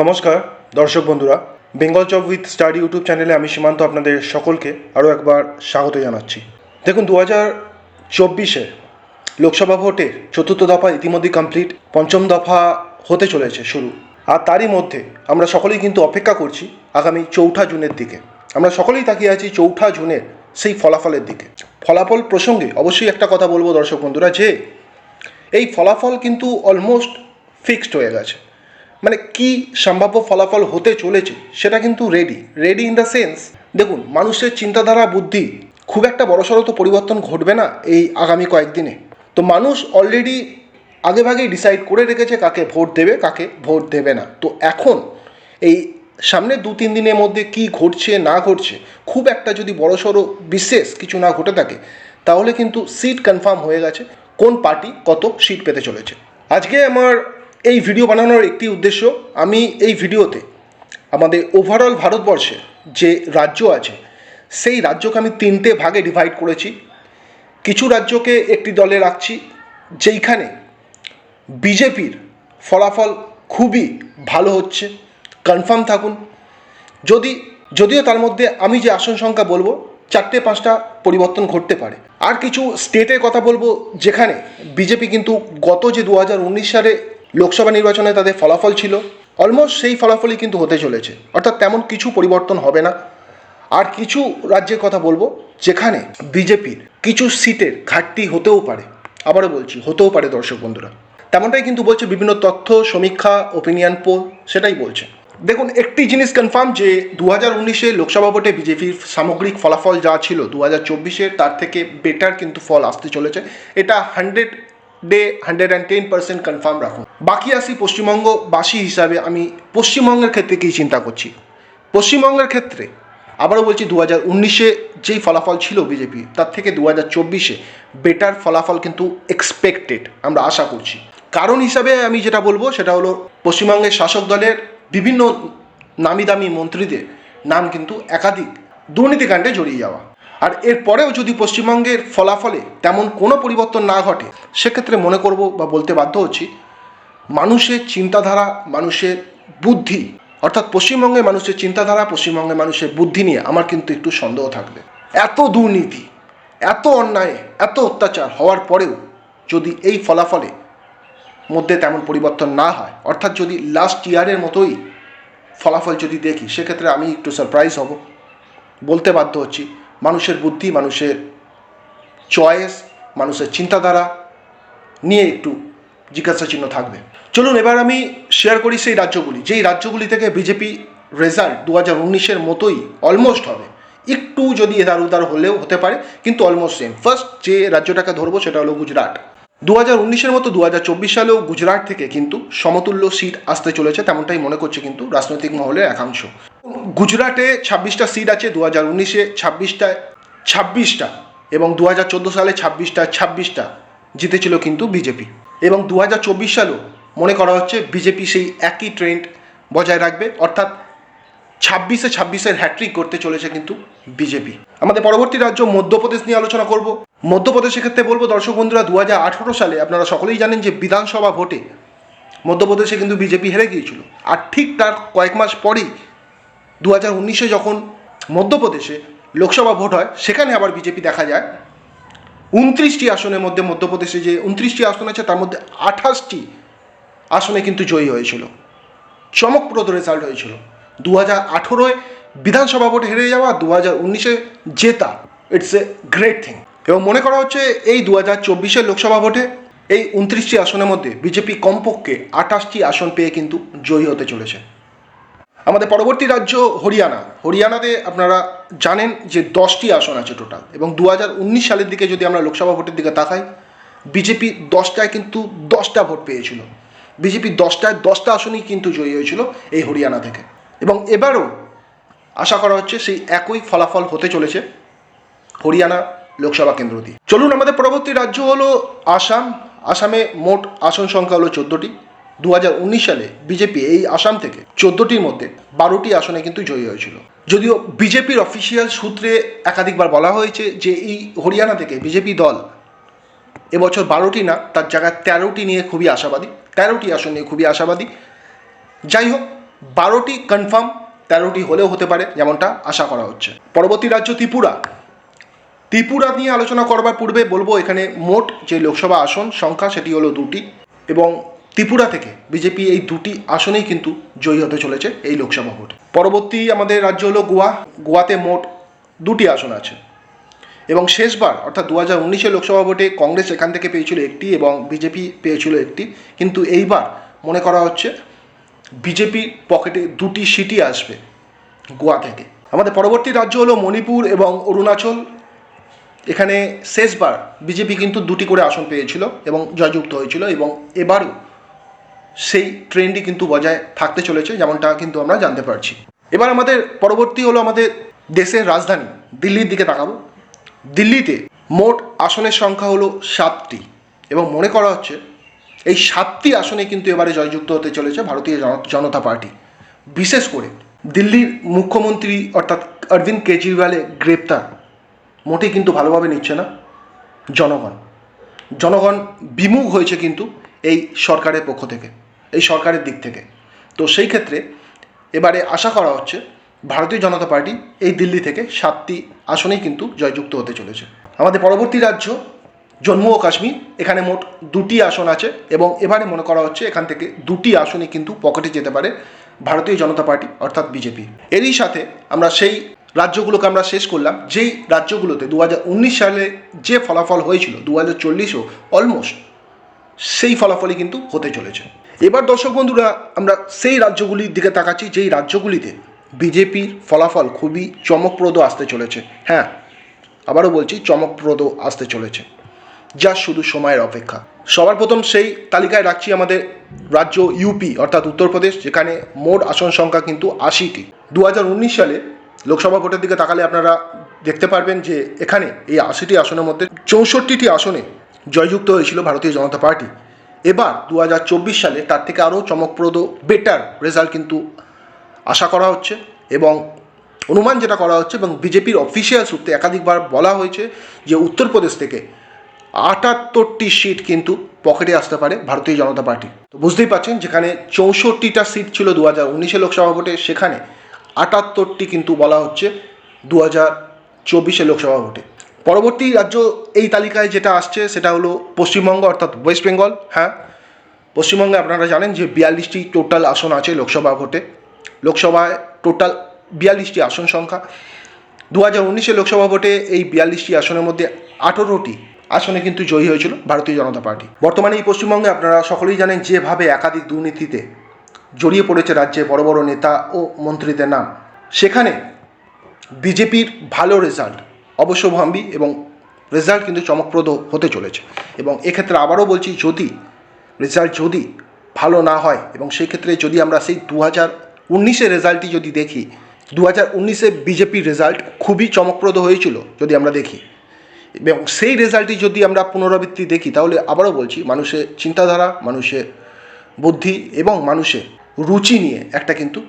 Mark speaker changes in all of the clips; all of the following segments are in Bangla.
Speaker 1: নমস্কার, দর্শক বন্ধুরা। Bengal job with study YouTube চ্যানেলে আমি সীমান্ত আপনাদের সকলকে আরও একবার স্বাগত জানাচ্ছি। দেখুন দু হাজার চব্বিশে লোকসভা ভোটের চতুর্থ দফা ইতিমধ্যে কমপ্লিট পঞ্চম দফা হতে চলেছে শুরু। আর তারই মধ্যে আমরা সকলেই কিন্তু অপেক্ষা করছি আগামী চৌঠা জুনের দিকে। আমরা সকলেই তাকিয়ে আছি চৌঠা জুনের সেই ফলাফলের দিকে। ফলাফল প্রসঙ্গে অবশ্যই একটা কথা বলব দর্শক বন্ধুরা, যে এই ফলাফল কিন্তু অলমোস্ট ফিক্সড হয়ে গেছে। মানে কি সম্ভাব্য ফলাফল হতে চলেছে সেটা কিন্তু ready ready in the sense দেখুন, মানুষের চিন্তাধারা, বুদ্ধি খুব একটা বড়সড় তো পরিবর্তন ঘটবে না এই আগামী কয়েকদিনে। তো মানুষ অলরেডি আগেভাগেই ডিসাইড করে রেখেছে কাকে ভোট দেবে, কাকে ভোট দেবে না। তো এখন এই সামনে দু তিন দিনের মধ্যে কি ঘটছে, না ঘটছে, খুব একটা যদি বড়সড় বিশেষ কিছু না ঘটে থাকে, তাহলে কিন্তু সিট কনফার্ম হয়ে গেছে কোন পার্টি কত সিট পেতে চলেছে। আজকে আমার এই ভিডিও বানানোর একটি উদ্দেশ্য, আমি এই ভিডিওতে আমাদের ওভারঅল ভারতবর্ষে যে রাজ্য আছে, সেই রাজ্যকে আমি তিনটে ভাগে ডিভাইড করেছি। কিছু রাজ্যকে একটি দলে রাখছি, যেইখানে বিজেপির ফলাফল খুবই ভালো হচ্ছে। কনফার্ম থাকুন। যদি, যদিও তার মধ্যে আমি যে আসন সংখ্যা বলব, চারটে পাঁচটা পরিবর্তন ঘটতে পারে। আর কিছু স্টেটের কথা বলব, যেখানে বিজেপি কিন্তু গত যে দু হাজার উনিশ সালে লোকসভা নির্বাচনে তাদের ফলাফল ছিল। অলমোস্ট সেই ফলাফলই কিন্তু হতে চলেছে। অর্থাৎ তেমন কিছু পরিবর্তন হবে না। আর কিছু রাজ্যের কথা বলব, যেখানে বিজেপির কিছু সিটের ঘাটতি হতেও পারে। আবারও বলছি, হতেও পারে দর্শক বন্ধুরা। তেমনটাই কিন্তু বলছে বিভিন্ন তথ্য, সমীক্ষা ওপিনিয়ন পোল সেটাই বলছে। দেখুন, একটি জিনিস কনফার্ম যে দু হাজার উনিশে লোকসভা ভোটে বিজেপির সামগ্রিক ফলাফল যা ছিল দু হাজার চব্বিশে, তার থেকে বেটার কিন্তু ফল আসতে চলেছে। এটা hundred day hundred and ten percent confirm রাখুন। বাকি আসি পশ্চিমবঙ্গবাসী হিসাবে আমি পশ্চিমবঙ্গের ক্ষেত্রে কী চিন্তা করছি? পশ্চিমবঙ্গের ক্ষেত্রে, আবারও বলছি দু হাজার উনিশে যেই ফলাফল ছিল বিজেপি, তার থেকে দু হাজার চব্বিশে বেটার ফলাফল কিন্তু এক্সপেক্টেড আমরা আশা করছি। কারণ হিসাবে আমি যেটা বলব, সেটা হলো পশ্চিমবঙ্গের শাসক দলের বিভিন্ন নামি দামি মন্ত্রীদের নাম কিন্তু একাধিক দুর্নীতিকাণ্ডে জড়িয়ে যাওয়া। আর এরপরেও যদি পশ্চিমবঙ্গের ফলাফলে তেমন কোনো পরিবর্তন না ঘটে, সেক্ষেত্রে মনে করব বা বলতে বাধ্য হচ্ছি, মানুষের চিন্তাধারা, মানুষের বুদ্ধি, অর্থাৎ পশ্চিমবঙ্গের মানুষের চিন্তাধারা পশ্চিমবঙ্গের মানুষের বুদ্ধি নিয়ে আমার কিন্তু একটু সন্দেহ থাকবে। এত দুর্নীতি, এত অন্যায়, এত অত্যাচার হওয়ার পরেও যদি এই ফলাফলে মধ্যে তেমন পরিবর্তন না হয়, অর্থাৎ যদি লাস্ট ইয়ারের মতোই ফলাফল যদি দেখি, সেক্ষেত্রে আমি একটু সারপ্রাইজ হব। বলতে বাধ্য হচ্ছি। মানুষের বুদ্ধি, মানুষের চয়েস মানুষের চিন্তাধারা নিয়ে একটু জিজ্ঞাসা চিহ্ন থাকবে। চলুন, এবার আমি শেয়ার করি সেই রাজ্যগুলি। যেই রাজ্যগুলি থেকে বিজেপি রেজাল্ট দু হাজার উনিশের মতোই অলমোস্ট হবে। একটু যদি এদার উদার হলেও হতে পারে, কিন্তু অলমোস্ট সেম ফার্স্ট যে রাজ্যটাকে ধরবো সেটা হলো গুজরাট। দু হাজার উনিশের মতো দু হাজার চব্বিশ সালেও গুজরাট থেকে কিন্তু সমতুল্য সিট আসতে চলেছে, তেমনটাই মনে করছে কিন্তু রাজনৈতিক মহলের একাংশ। গুজরাটে ছাব্বিশটা সিট আছে দু হাজার উনিশে ছাব্বিশটা ছাব্বিশটা এবং দু হাজার চোদ্দ সালে ছাব্বিশটা ছাব্বিশটা জিতেছিল কিন্তু বিজেপি। এবং দু হাজার চব্বিশ সালেও মনে করা হচ্ছে বিজেপি সেই একই ট্রেন্ড বজায় রাখবে, অর্থাৎ ছাব্বিশে ছাব্বিশের হ্যাট্রিক করতে চলেছে কিন্তু বিজেপি। আমাদের পরবর্তী রাজ্য মধ্যপ্রদেশ নিয়ে আলোচনা করব। মধ্যপ্রদেশের ক্ষেত্রে বলব, দর্শক বন্ধুরা দু হাজার আঠেরো সালে আপনারা সকলেই জানেন যে বিধানসভা ভোটে মধ্যপ্রদেশে কিন্তু বিজেপি হেরে গিয়েছিল। আর ঠিক তার কয়েক মাস পরেই দু হাজার উনিশে যখন মধ্যপ্রদেশে লোকসভা ভোট হয়, সেখানে আবার বিজেপি দেখা যায়। উনত্রিশটি আসনের মধ্যে মধ্যপ্রদেশে যে উনত্রিশটি আসন আছে, তার মধ্যে আঠাশটি আসনে কিন্তু জয়ী হয়েছিল। চমকপ্রদ রেজাল্ট হয়েছিল। দু হাজার আঠেরোয় বিধানসভা ভোটে হেরে যাওয়া দু হাজার উনিশে জেতা ইটস এ গ্রেট থিং এবং মনে করা হচ্ছে, এই দু হাজার চব্বিশের লোকসভা ভোটে এই উনত্রিশটি আসনের মধ্যে বিজেপি কমপক্ষে আঠাশটি আসন পেয়ে কিন্তু জয়ী হতে চলেছে। আমাদের পরবর্তী রাজ্য হরিয়ানা। হরিয়ানাতে আপনারা জানেন যে দশটি আসন আছে টোটাল এবং দু হাজার উনিশ সালের দিকে যদি আমরা লোকসভা ভোটের দিকে তাকাই, বিজেপি দশটায় কিন্তু দশটা ভোট পেয়েছিল। বিজেপি দশটায় দশটা আসনই কিন্তু জয়ী হয়েছিল এই হরিয়ানা থেকে। এবং এবারও আশা করা হচ্ছে সেই একই ফলাফল হতে চলেছে হরিয়ানা লোকসভা কেন্দ্র দিয়ে। চলুন, আমাদের পরবর্তী রাজ্য হলো আসাম। আসামে মোট আসন সংখ্যা হলো চোদ্দোটি। দু হাজার উনিশ সালে বিজেপি এই আসাম থেকে চোদ্দোটির মধ্যে বারোটি আসনে কিন্তু জয়ী হয়েছিল। যদিও বিজেপির অফিসিয়াল সূত্রে একাধিকবার বলা হয়েছে যে এই হরিয়ানা থেকে বিজেপি দল এবছর বারোটি না, তার জায়গায় তেরোটি নিয়ে খুবই আশাবাদী, তেরোটি আসন নিয়ে খুবই আশাবাদী। যাই হোক, বারোটি কনফার্ম তেরোটি হলেও হতে পারে যেমনটা আশা করা হচ্ছে। পরবর্তী রাজ্য ত্রিপুরা। ত্রিপুরা নিয়ে আলোচনা করবার পূর্বে বলব এখানে মোট যে লোকসভা আসন, সংখ্যা সেটি হলো দুটি এবং ত্রিপুরা থেকে বিজেপি এই দুটি আসনেই কিন্তু জয়ী হতে চলেছে এই লোকসভা ভোট। পরবর্তী আমাদের রাজ্য হলো গোয়া। গোয়াতে মোট দুটি আসন আছে। এবং শেষবার, অর্থাৎ দু হাজার উনিশে লোকসভা ভোটে কংগ্রেস এখান থেকে পেয়েছিল একটি এবং বিজেপি পেয়েছিল একটি। কিন্তু এইবার মনে করা হচ্ছে বিজেপির পকেটে দুটি সিটি আসবে গোয়া থেকে। আমাদের পরবর্তী রাজ্য হলো মণিপুর এবং অরুণাচল। এখানে শেষবার বিজেপি কিন্তু দুটি করে আসন পেয়েছিল এবং জয়যুক্ত হয়েছিল এবং এবারও সেই ট্রেন্ডই কিন্তু বজায় থাকতে চলেছে, যেমনটা কিন্তু আমরা জানতে পারছি। এবার আমাদের পরবর্তী হলো আমাদের দেশের রাজধানী, দিল্লির দিকে তাকাবো। দিল্লিতে মোট আসনের সংখ্যা হলো সাতটি এবং মনে করা হচ্ছে এই সাতটি আসনে কিন্তু এবারে জয়যুক্ত হতে চলেছে ভারতীয় জন- জনতা পার্টি। বিশেষ করে দিল্লির মুখ্যমন্ত্রী অর্থাৎ অরবিন্দ কেজরিওয়ালের গ্রেপ্তার মোটেই কিন্তু ভালোভাবে নিচ্ছে না জনগণ। জনগণ বিমুখ হয়েছে কিন্তু এই সরকারের পক্ষ থেকে। এই সরকারের দিক থেকে। তো সেই ক্ষেত্রে এবারে আশা করা হচ্ছে ভারতীয় জনতা পার্টি এই দিল্লি থেকে সাতটি আসনেই কিন্তু জয়যুক্ত হতে চলেছে। আমাদের পরবর্তী রাজ্য জম্মু ও কাশ্মীর, এখানে মোট দুটি আসন আছে এবং এবারে মনে করা হচ্ছে এখান থেকে দুটি আসনই কিন্তু পকেটে যেতে পারে ভারতীয় জনতা পার্টি অর্থাৎ বিজেপি। এরই সাথে আমরা সেই রাজ্যগুলোকে আমরা শেষ করলাম, যেই রাজ্যগুলোতে দু হাজার উনিশ সালে যে ফলাফল হয়েছিল দু হাজার চল্লিশও অলমোস্ট সেই ফলাফলই কিন্তু হতে চলেছে। এবার দর্শক বন্ধুরা, আমরা সেই রাজ্যগুলির দিকে তাকাচ্ছি, যেই রাজ্যগুলিতে বিজেপির ফলাফল খুবই চমকপ্রদ আসতে চলেছে। হ্যাঁ আবারও বলছি, চমকপ্রদ আসতে চলেছে। যা শুধু সময়ের অপেক্ষা। সবার প্রথম সেই তালিকায় রাখছি আমাদের রাজ্য ইউপি অর্থাৎ উত্তরপ্রদেশ, যেখানে মোট আসন সংখ্যা কিন্তু আশিটি। দু হাজার উনিশ সালে লোকসভা ভোটের দিকে তাকালে আপনারা দেখতে পারবেন যে এখানে এই আশিটি আসনের মধ্যে চৌষট্টিটি আসনে জয়যুক্ত হয়েছিল ভারতীয় জনতা পার্টি। এবার দু হাজার চব্বিশ সালে তার থেকে আরও চমকপ্রদ বেটার রেজাল্ট কিন্তু আশা করা হচ্ছে এবং অনুমান যেটা করা হচ্ছে এবং বিজেপির অফিসিয়াল সূত্রে একাধিকবার বলা হয়েছে যে উত্তরপ্রদেশ থেকে আটাত্তরটি সিট কিন্তু পকেটে আসতে পারে ভারতীয় জনতা পার্টি। তো বুঝতেই পারছেন, যেখানে চৌষট্টিটা সিট ছিল দু হাজার উনিশে লোকসভা ভোটে, সেখানে আটাত্তরটি কিন্তু বলা হচ্ছে দু হাজার চব্বিশে লোকসভা ভোটে। পরবর্তী রাজ্য এই তালিকায় যেটা আসছে, সেটা হলো পশ্চিমবঙ্গ, অর্থাৎ ওয়েস্ট বেঙ্গল হ্যাঁ? পশ্চিমবঙ্গে আপনারা জানেন যে বিয়াল্লিশটি টোটাল আসন আছে লোকসভা ভোটে। লোকসভায় টোটাল বিয়াল্লিশটি আসন সংখ্যা। দু হাজার উনিশে লোকসভা ভোটে এই বিয়াল্লিশটি আসনের মধ্যে আঠেরোটি আসনে কিন্তু জয়ী হয়েছিল ভারতীয় জনতা পার্টি। বর্তমানে এই পশ্চিমবঙ্গে আপনারা সকলেই জানেন যেভাবে একাধিক দুর্নীতিতে জড়িয়ে পড়েছে রাজ্যে বড় বড় নেতা ও মন্ত্রীদের নাম। সেখানে বিজেপির ভালো রেজাল্ট অবশ্যভাম্বী এবং রেজাল্ট কিন্তু চমকপ্রদ হতে চলেছে। এবং এক্ষেত্রে আবারও বলছি, যদি রেজাল্ট যদি ভালো না হয়, এবং সেই ক্ষেত্রে যদি আমরা সেই দু হাজার উনিশের রেজাল্টটি যদি দেখি দু হাজার উনিশে বিজেপির রেজাল্ট খুবই চমকপ্রদ হয়েছিল যদি আমরা দেখি। এবং সেই রেজাল্টটি যদি আমরা পুনরাবৃত্তি দেখি, তাহলে আবারও বলছি, মানুষের চিন্তাধারা, মানুষের বুদ্ধি এবং মানুষের রুচি নিয়ে একটা কিন্তু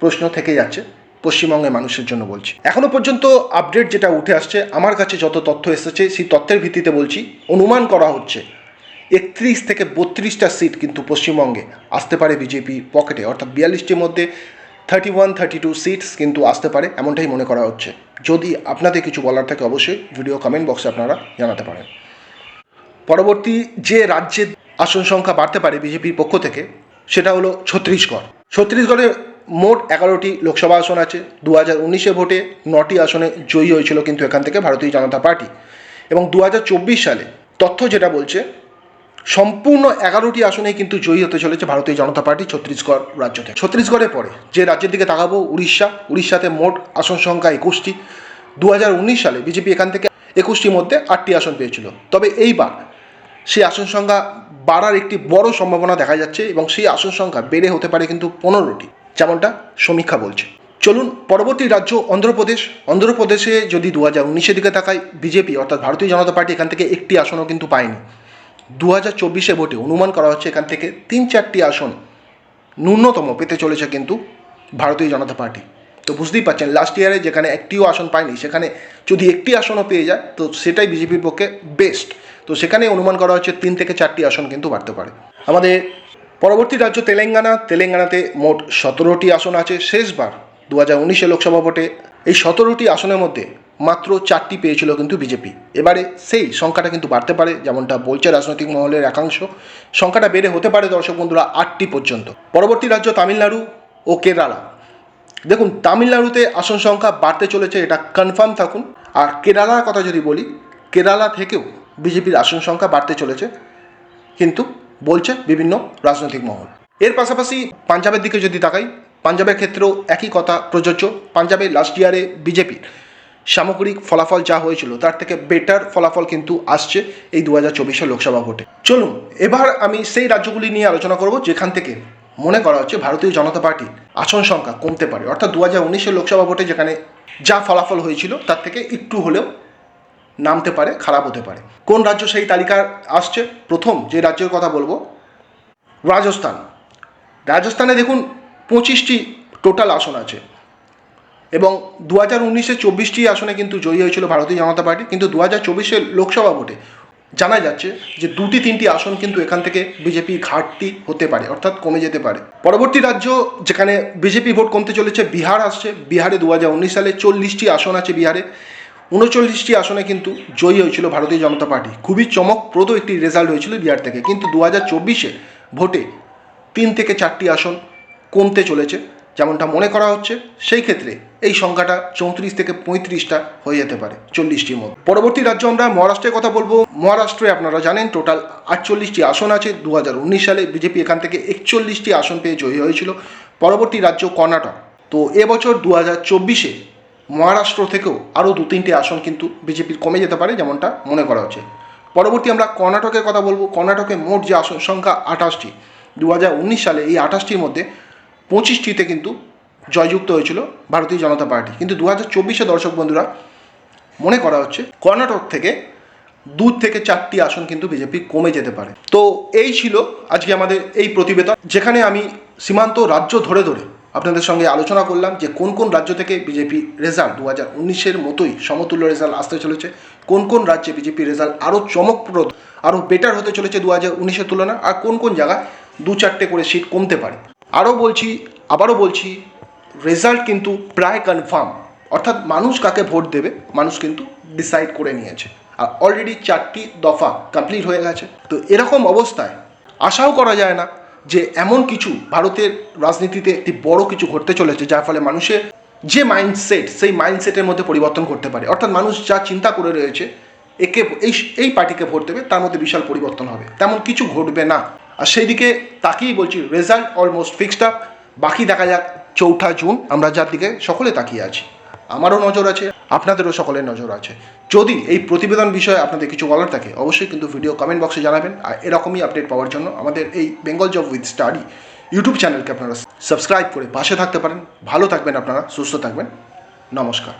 Speaker 1: প্রশ্ন থেকে যাচ্ছে। পশ্চিমবঙ্গের মানুষের জন্য বলছি। এখনও পর্যন্ত আপডেট যেটা উঠে আসছে, আমার কাছে যত তথ্য এসেছে, সেই তথ্যের ভিত্তিতে বলছি, অনুমান করা হচ্ছে, একত্রিশ থেকে বত্রিশটা সিট কিন্তু পশ্চিমবঙ্গে আসতে পারে বিজেপি পকেটে অর্থাৎ বিয়াল্লিশটির মধ্যে thirty one thirty two seats কিন্তু আসতে পারে, এমনটাই মনে করা হচ্ছে। যদি আপনাদের কিছু বলার থাকে অবশ্যই ভিডিও কমেন্ট বক্সে আপনারা জানাতে পারেন। পরবর্তী যে রাজ্যের আসন সংখ্যা বাড়তে পারে বিজেপির পক্ষ থেকে, সেটা হলো ছত্তিশগড় ছত্তিশগড়ে মোট এগারোটি লোকসভা আসন আছে। দু হাজার উনিশে ভোটে নটি আসনে জয়ী হয়েছিল কিন্তু এখান থেকে ভারতীয় জনতা পার্টি। এবং দু হাজার চব্বিশ সালে তথ্য যেটা বলছে, সম্পূর্ণ এগারোটি আসনেই কিন্তু জয়ী হতে চলেছে ভারতীয় জনতা পার্টি ছত্তিশগড় রাজ্য থেকে। ছত্তিশগড়ের পরে যে রাজ্যের দিকে তাকাবো, উড়িষ্যা। উড়িষ্যাতে মোট আসন সংখ্যা একুশটি। দু হাজার উনিশ সালে বিজেপি এখান থেকে একুশটির মধ্যে আটটি আসন পেয়েছিল। তবে এইবার সেই আসন সংখ্যা বাড়ার একটি বড় সম্ভাবনা দেখা যাচ্ছে এবং সেই আসন সংখ্যা বেড়ে হতে পারে কিন্তু পনেরোটি। যেমনটা সমীক্ষা বলছে। চলুন, পরবর্তী রাজ্য অন্ধ্রপ্রদেশ। অন্ধ্রপ্রদেশে যদি দু হাজার উনিশের দিকে তাকায় বিজেপি অর্থাৎ ভারতীয় জনতা পার্টি এখান থেকে একটি আসনও কিন্তু পায়নি। দু হাজার চব্বিশে ভোটে অনুমান করা হচ্ছে এখান থেকে তিন চারটি আসন ন্যূনতম পেতে চলেছে কিন্তু ভারতীয় জনতা পার্টি। তো বুঝতেই পারছেন লাস্ট ইয়ারে যেখানে একটিও আসন পায়নি, সেখানে যদি একটি আসনও পেয়ে যায়, তো সেটাই বিজেপির পক্ষে বেস্ট তো সেখানে অনুমান করা হচ্ছে তিন থেকে চারটি আসন কিন্তু বাড়তে পারে। আমাদের পরবর্তী রাজ্য তেলেঙ্গানা, তেলেঙ্গানাতে মোট সতেরোটি আসন আছে। শেষবার দু হাজার উনিশে লোকসভা ভোটে এই সতেরোটি আসনের মধ্যে মাত্র চারটি পেয়েছিল কিন্তু বিজেপি। এবারে সেই সংখ্যাটা কিন্তু বাড়তে পারে, যেমনটা বলছে রাজনৈতিক মহলের একাংশ। সংখ্যাটা বেড়ে হতে পারে দর্শক বন্ধুরা আটটি পর্যন্ত। পরবর্তী রাজ্য তামিলনাড়ু ও কেরালা। দেখুন, তামিলনাড়ুতে আসন সংখ্যা বাড়তে চলেছে, এটা কনফার্ম থাকুন। আর কেরালার কথা যদি বলি, কেরালা থেকেও বিজেপির আসন সংখ্যা বাড়তে চলেছে। কিন্তু বলছে বিভিন্ন রাজনৈতিক মহল। এর পাশাপাশি পাঞ্জাবের দিকে যদি তাকাই, পাঞ্জাবের ক্ষেত্রেও একই কথা প্রযোজ্য। পাঞ্জাবে লাস্ট ইয়ারে বিজেপির সামগ্রিক ফলাফল যা হয়েছিল, তার থেকে বেটার ফলাফল কিন্তু আসছে এই দু হাজার চব্বিশের লোকসভা ভোটে। চলুন, এবার আমি সেই রাজ্যগুলি নিয়ে আলোচনা করব যেখান থেকে মনে করা হচ্ছে ভারতীয় জনতা পার্টি আসন সংখ্যা কমতে পারে। অর্থাৎ দু হাজার উনিশের লোকসভা ভোটে যেখানে যা ফলাফল হয়েছিল, তার থেকে একটু হলেও নামতে পারে, খারাপ হতে পারে। কোন রাজ্য সেই তালিকার আসছে? প্রথম যে রাজ্যের কথা বলব, রাজস্থান। রাজস্থানে দেখুন পঁচিশটি টোটাল আসন আছে এবং দু হাজার উনিশে চব্বিশটি আসনে কিন্তু জয়ী হয়েছিল ভারতীয় জনতা পার্টি, কিন্তু দু হাজার চব্বিশের লোকসভা ভোটে জানা যাচ্ছে যে দুটি তিনটি আসন কিন্তু এখান থেকে বিজেপি ঘাটতি হতে পারে, অর্থাৎ কমে যেতে পারে। পরবর্তী রাজ্য যেখানে বিজেপি ভোট কমতে চলেছে, বিহার আসছে। বিহারে দু হাজার উনিশ সালে চল্লিশটি আসন আছে বিহারে। উনচল্লিশটি আসনে কিন্তু জয়ী হয়েছিল ভারতীয় জনতা পার্টি। খুবই চমকপ্রদ একটি রেজাল্ট হয়েছিল বিহার থেকে। কিন্তু দু হাজার চব্বিশে ভোটে তিন থেকে চারটি আসন কমতে চলেছে, যেমনটা মনে করা হচ্ছে। সেই ক্ষেত্রে এই সংখ্যাটা চৌত্রিশ থেকে পঁয়ত্রিশটা হয়ে যেতে পারে চল্লিশটির মধ্যে। পরবর্তী রাজ্য আমরা মহারাষ্ট্রের কথা বলব। মহারাষ্ট্রে আপনারা জানেন টোটাল আটচল্লিশটি আসন আছে। দু হাজার উনিশ সালে বিজেপি এখান থেকে একচল্লিশটি আসন পেয়ে জয়ী হয়েছিল। পরবর্তী রাজ্য কর্ণাটক। তো এবছর দু হাজার চব্বিশে মহারাষ্ট্র থেকেও আরও দু তিনটি আসন কিন্তু বিজেপির কমে যেতে পারে যেমনটা মনে করা হচ্ছে। পরবর্তী আমরা কর্ণাটকের কথা বলব। কর্ণাটকে মোট যে আসন, সংখ্যা আঠাশটি। দু হাজার উনিশ সালে এই আঠাশটির মধ্যে পঁচিশটিতে কিন্তু জয়যুক্ত হয়েছিল ভারতীয় জনতা পার্টি। কিন্তু দু হাজার চব্বিশে দর্শক বন্ধুরা, মনে করা হচ্ছে কর্ণাটক থেকে দু থেকে চারটি আসন কিন্তু বিজেপি কমে যেতে পারে। তো এই ছিল আজকে আমাদের এই প্রতিবেদন। যেখানে আমি সীমান্ত রাজ্য ধরে ধরে আপনাদের সঙ্গে আলোচনা করলাম যে কোন কোন রাজ্য থেকে বিজেপি রেজাল্ট দু হাজার উনিশের মতোই সমতুল্য রেজাল্ট আসতে চলেছে। কোন কোন রাজ্যে বিজেপি রেজাল্ট আরও চমকপ্রদ আরও বেটার হতে চলেছে দু হাজার উনিশের তুলনায়? আর কোন কোন জায়গায় দু চারটে করে সিট কমতে পারে? আরও বলছি, আবারও বলছি, রেজাল্ট কিন্তু প্রায় কনফার্ম অর্থাৎ মানুষ কাকে ভোট দেবে, মানুষ কিন্তু ডিসাইড করে নিয়েছে। আর অলরেডি চারটি দফা কমপ্লিট হয়ে গেছে। তো এরকম অবস্থায় আশাও করা যায় না যে এমন কিছু ভারতের রাজনীতিতে একটি বড় কিছু ঘটতে চলেছে, যার ফলে মানুষের যে মাইন্ডসেট সেই মাইন্ডসেটের মধ্যে পরিবর্তন করতে পারে। অর্থাৎ মানুষ যা চিন্তা করে রয়েছে, একে, এই এই পার্টিকে ভোট দেবে, তার মধ্যে বিশাল পরিবর্তন হবে। তেমন কিছু ঘটবে না। আর সেই দিকে তাকিয়েই বলছি রেজাল্ট অলমোস্ট ফিক্সড আপ বাকি দেখা যাক, চৌঠা জুন, আমরা যার দিকে সকলে তাকিয়ে আছি। আমারও নজর আছে, আপনাদেরও সকলের নজর আছে। যদি এই প্রতিবেদন বিষয়ে আপনাদের কিছু বলার থাকে, অবশ্যই কিন্তু ভিডিও কমেন্ট বক্সে জানাবেন। আর এরকমই আপডেট পাওয়ার জন্য আমাদের এই Bengal job with study YouTube চ্যানেলকে আপনারা সাবস্ক্রাইব করে পাশে থাকতে পারেন। ভালো থাকবেন আপনারা, সুস্থ থাকবেন। নমস্কার।